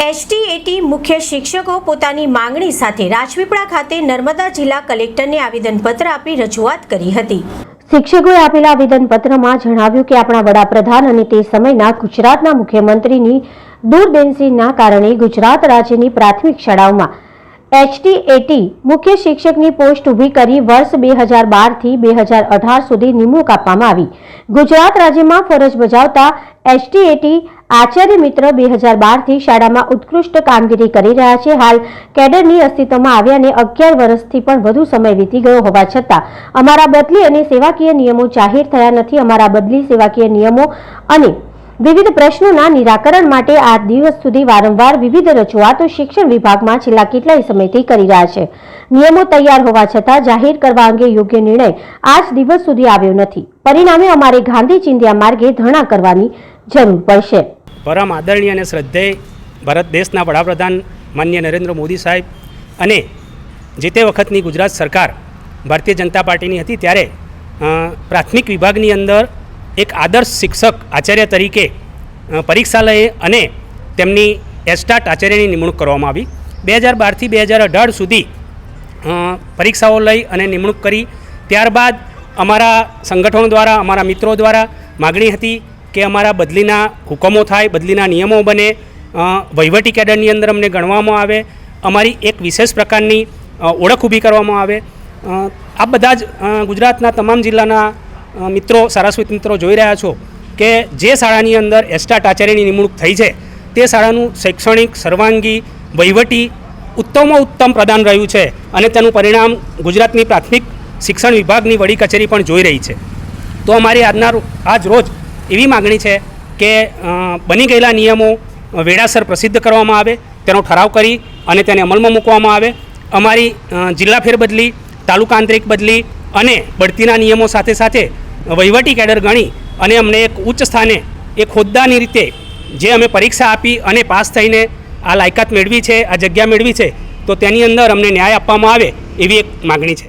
એસટીએટી મુખ્ય શિક્ષકો પોતાની માંગણી સાથે રાજપીપળા ખાતે નર્મદા જિલ્લા કલેક્ટરને આવેદનપત્ર આપી રજૂઆત કરી હતી. શિક્ષકોએ આપેલા આવેદનપત્રમાં જણાવ્યું કે આપણા વડાપ્રધાન અને તે સમયના ગુજરાતના મુખ્યમંત્રીની દૂરદેશીના કારણે ગુજરાત રાજ્યની પ્રાથમિક શાળાઓમાં એચટીએટી મુખ્ય શિક્ષકની પોસ્ટ ઊભી કરી વર્ષ બે હજાર બારથી બે હજાર અઢાર સુધી નિમણૂક આપવામાં આવી. ગુજરાત રાજ્યમાં ફરજ બજાવતા એચટીએટી આચાર્ય મિત્ર બે હજાર બારથી શાળામાં ઉત્કૃષ્ટ કામગીરી કરી રહ્યા છે. હાલ કેડરની અસ્તિત્વમાં આવ્યાને અગિયાર વર્ષથી પણ વધુ સમય વીતી ગયો હોવા છતાં અમારા બદલી અને સેવાકીય નિયમો જાહેર થયા નથી. અમારા બદલી, સેવાકીય નિયમો અને વિવિધ પ્રશ્નોના નિરાકરણ માટે આ દિવસ સુધી વારંવાર વિવિધ રજૂઆતો શિક્ષણ વિભાગમાં છેલ્લા કેટલાય સમયથી કરી રહ્યા છે. નિયમો તૈયાર હોવા છતાં જાહેર કરવા અંગે યોગ્ય નિર્ણય આજ દિવસ સુધી આવ્યો નથી. પરિણામે અમારે ગાંધી ચિંધ્યા માર્ગે ધરણા કરવાની જરૂર પડશે. પરમ આદરણીય અને શ્રદ્ધેય ભારત દેશના વડાપ્રધાન માન્ય નરેન્દ્ર મોદી સાહેબ અને જે તે વખતની ગુજરાત સરકાર ભારતીય જનતા પાર્ટીની હતી ત્યારે પ્રાથમિક વિભાગની અંદર એક આદર્શ શિક્ષક આચાર્ય તરીકે પરીક્ષાલયે અને તેમની એસ્ટાટ આચાર્યની નિમણૂક કરવામાં આવી. બે હજાર બારથી બે હજાર અઢાર સુધી પરીક્ષાઓ લઈ અને નિમણૂક કરી. ત્યારબાદ અમારા સંગઠનો દ્વારા, અમારા મિત્રો દ્વારા માગણી હતી કે અમારા બદલીના હુકમો થાય, બદલીના નિયમો બને વહીવટી કેડરની અંદર અમને ગણવામાં આવે, અમારી એક વિશેષ પ્રકારની ઓળખ ઊભી કરવામાં આવે. આ બધા જ ગુજરાતના તમામ જિલ્લાના મિત્રો સારસ્વત મિત્રો જોઈ રહ્યા છો કે જે શાળાની અંદર એસ્ટાટ આચાર્યની નિમણૂક થઈ છે, તે શાળાનું શૈક્ષણિક, સર્વાંગી, વહીવટી ઉત્તમમાં ઉત્તમ પ્રદાન રહ્યું છે અને તેનું પરિણામ ગુજરાતની પ્રાથમિક શિક્ષણ વિભાગની વડી કચેરી પણ જોઈ રહી છે. તો અમારી આજના આજ રોજ એવી માગણી છે કે બની ગયેલા નિયમો વેળાસર પ્રસિદ્ધ કરવામાં આવે, તેનો ઠરાવ કરી અને તેને અમલમાં મૂકવામાં આવે. અમારી જિલ્લા ફેરબદલી તાલુકા આંતરિક બદલી અને બઢતીના નિયમો સાથે સાથે વહીવટી કેડર ગણી અને અમને એક ઉચ્ચ સ્થાને, એક હોદ્દાની રીતે જે અમે પરીક્ષા આપી અને પાસ થઈને આ લાયકાત મેળવી છે, આ જગ્યા મેળવી છે, તો તેની અંદર અમને ન્યાય આપવામાં આવે એવી એક માગણી છે.